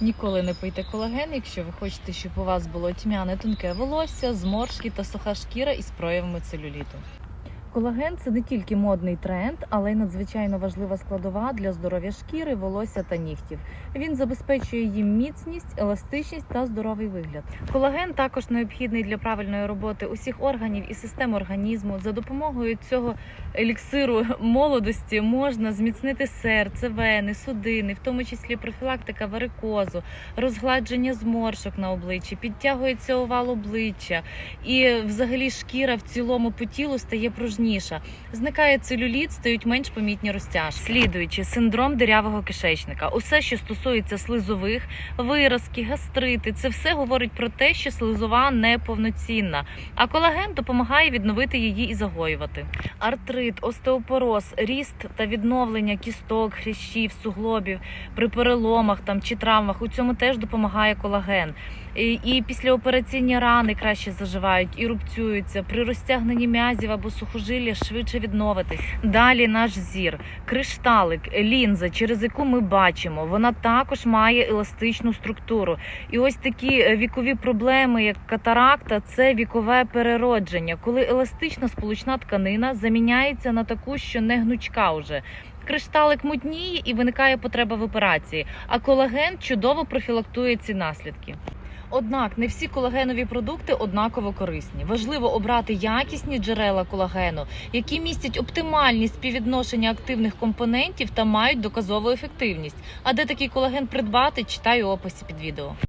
Ніколи не пийте колаген, якщо ви хочете, щоб у вас було тьмяне тонке волосся, зморшки та суха шкіра із проявами целюліту. Колаген це не тільки модний тренд, але й надзвичайно важлива складова для здоров'я шкіри, волосся та нігтів. Він забезпечує їм міцність, еластичність та здоровий вигляд. Колаген також необхідний для правильної роботи усіх органів і систем організму. За допомогою цього еліксиру молодості можна зміцнити серце, вени, судини, в тому числі профілактика варикозу, розгладження зморшок на обличчі, підтягується овал обличчя, і взагалі шкіра в цілому по тілу стає пружніша. Зникає целюліт, стають менш помітні розтяжки. Слідуючи синдром дирявого кишечника, усе, що стосується слизових, виразки, гастрити, це все говорить про те, що слизова неповноцінна, а колаген допомагає відновити її і загоювати. Артрит, остеопороз, ріст та відновлення кісток, хрящів, суглобів при переломах там чи травмах. У цьому теж допомагає колаген. І, і післяопераційні рани краще заживають і рубцюються. При розтягненні м'язів або сухожилля швидше відновитись. Далі наш зір, кришталик, лінза, через яку ми бачимо, вона також має еластичну структуру. І ось такі е, вікові проблеми, як катаракта, це вікове переродження, коли еластична сполучна тканина заміняється на таку, що не гнучка вже. Кришталик мутніє і виникає потреба в операції, а колаген чудово профілактує ці наслідки. Однак не всі колагенові продукти однаково корисні. Важливо обрати якісні джерела колагену, які містять оптимальні співвідношення активних компонентів та мають доказову ефективність. А де такий колаген придбати, читай у описі під відео.